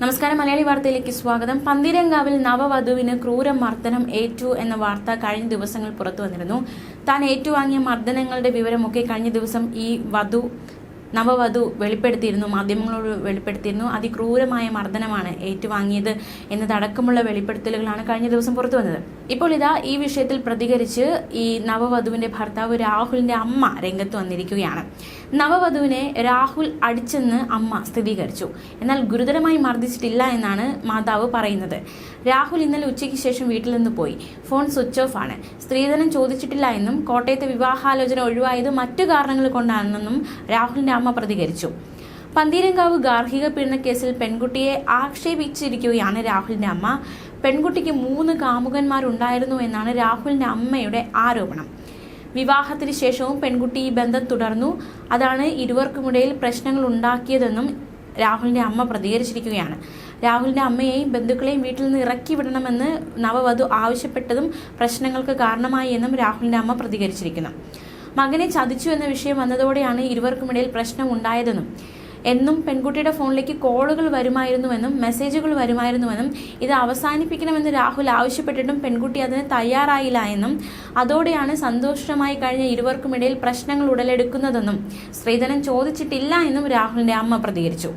നമസ്കാരം മലയാളി വാർത്തയിലേക്ക് സ്വാഗതം. പന്തീരങ്കാവിൽ നവവധുവിന് ക്രൂര മർദ്ദനം ഏറ്റു എന്ന വാർത്ത കഴിഞ്ഞ ദിവസങ്ങൾ പുറത്തു വന്നിരുന്നു. താൻ ഏറ്റുവാങ്ങിയ മർദ്ദനങ്ങളുടെ വിവരമൊക്കെ കഴിഞ്ഞ ദിവസം ഈ വധു നവവധു വെളിപ്പെടുത്തിയിരുന്നു മാധ്യമങ്ങളോട് വെളിപ്പെടുത്തിയിരുന്നു. അതിക്രൂരമായ മർദ്ദനമാണ് ഏറ്റുവാങ്ങിയത് എന്നതടക്കമുള്ള വെളിപ്പെടുത്തലുകളാണ് കഴിഞ്ഞ ദിവസം പുറത്തു വന്നത്. ഇപ്പോൾ ഇതാ ഈ വിഷയത്തിൽ പ്രതികരിച്ച് ഈ നവവധുവിന്റെ ഭർത്താവ് രാഹുലിന്റെ അമ്മ രംഗത്ത് വന്നിരിക്കുകയാണ്. നവവധുവിനെ രാഹുൽ അടിച്ചെന്ന് അമ്മ സ്ഥിരീകരിച്ചു. എന്നാൽ ഗുരുതരമായി മർദ്ദിച്ചിട്ടില്ല എന്നാണ് മാതാവ് പറയുന്നത്. രാഹുൽ ഇന്നലെ ഉച്ചയ്ക്ക് ശേഷം വീട്ടിൽ നിന്ന് പോയി. ഫോൺ സ്വിച്ച് ഓഫ് ആണ്. സ്ത്രീധനം ചോദിച്ചിട്ടില്ല എന്നും കോട്ടയത്തെ വിവാഹാലോചന ഒഴിവായത് മറ്റു കാരണങ്ങൾ കൊണ്ടാണെന്നും രാഹുലിന്റെ അമ്മ പ്രതികരിച്ചു. പന്തീരങ്കാവ് ഗാർഹിക പീഡനക്കേസിൽ പെൺകുട്ടിയെ ആക്ഷേപിച്ചിരിക്കുകയാണ് രാഹുലിന്റെ അമ്മ. പെൺകുട്ടിക്ക് മൂന്ന് കാമുകന്മാരുണ്ടായിരുന്നു എന്നാണ് രാഹുലിന്റെ അമ്മയുടെ ആരോപണം. വിവാഹത്തിന് ശേഷവും പെൺകുട്ടി ഈ ബന്ധം തുടർന്നു. അതാണ് ഇരുവർക്കുമിടയിൽ പ്രശ്നങ്ങൾ ഉണ്ടാക്കിയതെന്നും രാഹുലിന്റെ അമ്മ പ്രതികരിച്ചിരിക്കുകയാണ്. രാഹുലിന്റെ അമ്മയെയും ബന്ധുക്കളെയും വീട്ടിൽ നിന്ന് ഇറക്കി വിടണമെന്ന് നവവധു ആവശ്യപ്പെട്ടതും പ്രശ്നങ്ങൾക്ക് കാരണമായി എന്നും രാഹുലിന്റെ അമ്മ പ്രതികരിച്ചിരിക്കുന്നു. മകനെ ചതിച്ചു എന്ന വിഷയം വന്നതോടെയാണ് ഇരുവർക്കുമിടയിൽ പ്രശ്നം ഉണ്ടായതെന്നും എന്നും പെൺകുട്ടിയുടെ ഫോണിലേക്ക് കോളുകൾ വരുമായിരുന്നുവെന്നും മെസ്സേജുകൾ വരുമായിരുന്നുവെന്നും ഇത് അവസാനിപ്പിക്കണമെന്ന് രാഹുൽ ആവശ്യപ്പെട്ടിട്ടും പെൺകുട്ടി അതിന് തയ്യാറായില്ല എന്നും അതോടെയാണ് സന്തോഷമായി കഴിഞ്ഞ ഇരുവർക്കുമിടയിൽ പ്രശ്നങ്ങൾ ഉടലെടുക്കുന്നതെന്നും സ്ത്രീധനം ചോദിച്ചിട്ടില്ല എന്നും രാഹുലിന്റെ അമ്മ പ്രതികരിച്ചു.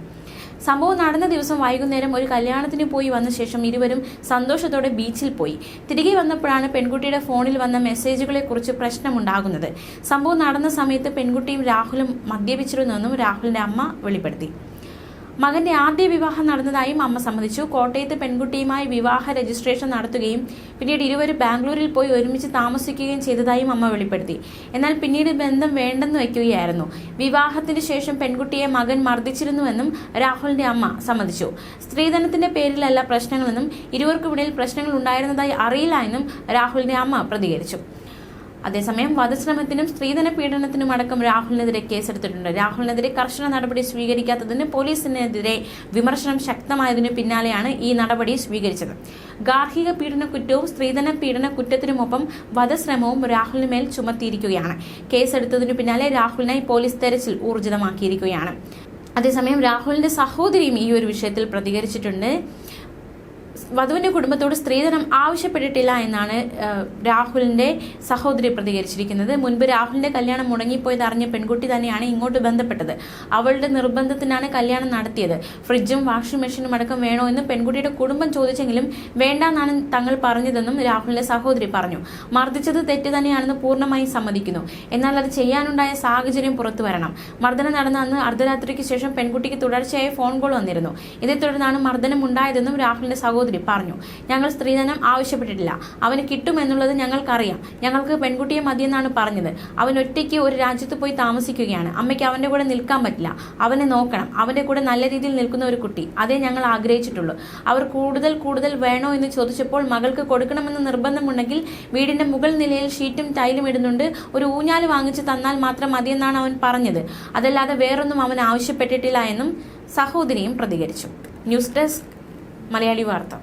സംഭവം നടന്ന ദിവസം വൈകുന്നേരം ഒരു കല്യാണത്തിന് പോയി വന്ന ശേഷം ഇരുവരും സന്തോഷത്തോടെ ബീച്ചിൽ പോയി. തിരികെ വന്നപ്പോഴാണ് പെൺകുട്ടിയുടെ ഫോണിൽ വന്ന മെസ്സേജുകളെ കുറിച്ച് പ്രശ്നമുണ്ടാകുന്നത്. സംഭവം നടന്ന സമയത്ത് പെൺകുട്ടിയും രാഹുലും മദ്യപിച്ചിരുന്നുവെന്നും രാഹുലിന്റെ അമ്മ വെളിപ്പെടുത്തി. മകന്റെ ആദ്യ വിവാഹം നടന്നതായും അമ്മ സമ്മതിച്ചു. കോട്ടയത്ത് പെൺകുട്ടിയുമായി വിവാഹ രജിസ്ട്രേഷൻ നടത്തുകയും പിന്നീട് ഇരുവരും ബാംഗ്ലൂരിൽ പോയി ഒരുമിച്ച് താമസിക്കുകയും ചെയ്തതായും അമ്മ വെളിപ്പെടുത്തി. എന്നാൽ പിന്നീട് ബന്ധം വേണ്ടെന്ന് വയ്ക്കുകയായിരുന്നു വിവാഹത്തിന് ശേഷം പെൺകുട്ടിയെ മകൻ മർദ്ദിച്ചിരുന്നുവെന്നും രാഹുലിന്റെ അമ്മ സമ്മതിച്ചു. സ്ത്രീധനത്തിന്റെ പേരിലല്ല പ്രശ്നങ്ങളെന്നും ഇരുവർക്കുമിടയിൽ പ്രശ്നങ്ങൾ ഉണ്ടായിരുന്നതായി അറിയില്ല എന്നും രാഹുലിന്റെ അമ്മ പ്രതികരിച്ചു. അതേസമയം വധശ്രമത്തിനും സ്ത്രീധന പീഡനത്തിനും അടക്കം രാഹുലിനെതിരെ കേസെടുത്തിട്ടുണ്ട്. രാഹുലിനെതിരെ കർശന നടപടി സ്വീകരിക്കാത്തതിന് പോലീസിനെതിരെ വിമർശനം ശക്തമായതിനു പിന്നാലെയാണ് ഈ നടപടി സ്വീകരിച്ചത്. ഗാർഹിക പീഡന കുറ്റവും സ്ത്രീധന പീഡന കുറ്റത്തിനുമൊപ്പം വധശ്രമവും രാഹുലിന് മേൽ ചുമത്തിയിരിക്കുകയാണ്. കേസെടുത്തതിനു പിന്നാലെ രാഹുലിനായി പോലീസ് തെരച്ചിൽ ഊർജിതമാക്കിയിരിക്കുകയാണ്. അതേസമയം രാഹുലിന്റെ സഹോദരിയും ഈ ഒരു വിഷയത്തിൽ പ്രതികരിച്ചിട്ടുണ്ട്. വധുവിന്റെ കുടുംബത്തോട് സ്ത്രീധനം ആവശ്യപ്പെട്ടിട്ടില്ല എന്നാണ് രാഹുലിന്റെ സഹോദരി പ്രതികരിച്ചിരിക്കുന്നത്. മുൻപ് രാഹുലിന്റെ കല്യാണം മുടങ്ങിപ്പോയത് അറിഞ്ഞ പെൺകുട്ടി തന്നെയാണ് ഇങ്ങോട്ട് ബന്ധപ്പെട്ടത്. അവളുടെ നിർബന്ധത്തിനാണ് കല്യാണം നടത്തിയത്. ഫ്രിഡ്ജും വാഷിംഗ് മെഷീനും അടക്കം വേണോ എന്ന് പെൺകുട്ടിയുടെ കുടുംബം ചോദിച്ചെങ്കിലും വേണ്ടെന്നാണ് തങ്ങൾ പറഞ്ഞതെന്നും രാഹുലിന്റെ സഹോദരി പറഞ്ഞു. മർദ്ദിച്ചത് തെറ്റ് തന്നെയാണെന്ന് പൂർണമായും സമ്മതിക്കുന്നു. എന്നാൽ അത് ചെയ്യാനുണ്ടായ സാഹചര്യം പുറത്തു വരണം. മർദ്ദനം നടന്ന അന്ന് അർദ്ധരാത്രിക്ക് ശേഷം പെൺകുട്ടിക്ക് തുടർച്ചയായ ഫോൺ കോൾ വന്നിരുന്നു. ഇതേ തുടർന്നാണ് മർദ്ദനം ഉണ്ടായതെന്നും രാഹുലിന്റെ സഹോദരി പറഞ്ഞു ഞങ്ങൾ സ്ത്രീധനം ആവശ്യപ്പെട്ടിട്ടില്ല. അവന് കിട്ടുമെന്നുള്ളത് ഞങ്ങൾക്കറിയാം. ഞങ്ങൾക്ക് പെൺകുട്ടിയെ മതിയെന്നാണ് പറഞ്ഞത്. അവൻ ഒറ്റയ്ക്ക് ഒരു രാജ്യത്ത് പോയി താമസിക്കുകയാണ്. അമ്മയ്ക്ക് അവന്റെ കൂടെ നിൽക്കാൻ പറ്റില്ല. അവനെ നോക്കണം. അവന്റെ കൂടെ നല്ല രീതിയിൽ നിൽക്കുന്ന ഒരു കുട്ടി. അതേ ഞങ്ങൾ ആഗ്രഹിച്ചിട്ടുള്ളൂ. അവർ കൂടുതൽ കൂടുതൽ വേണോ എന്ന് ചോദിച്ചപ്പോൾ മകൾക്ക് കൊടുക്കണമെന്ന് നിർബന്ധമുണ്ടെങ്കിൽ വീടിന്റെ മുകൾ നിലയിൽ ഷീറ്റും ടൈലും ഇടുന്നുണ്ട്. ഒരു ഊഞ്ഞാൽ വാങ്ങിച്ച് തന്നാൽ മാത്രം മതിയെന്നാണ് അവൻ പറഞ്ഞത്. അതല്ലാതെ വേറൊന്നും അവൻ ആവശ്യപ്പെട്ടിട്ടില്ല എന്നും സഹോദരിയും പ്രതികരിച്ചു. ന്യൂസ് ഡെസ്ക് മലയാളി വാർത്ത.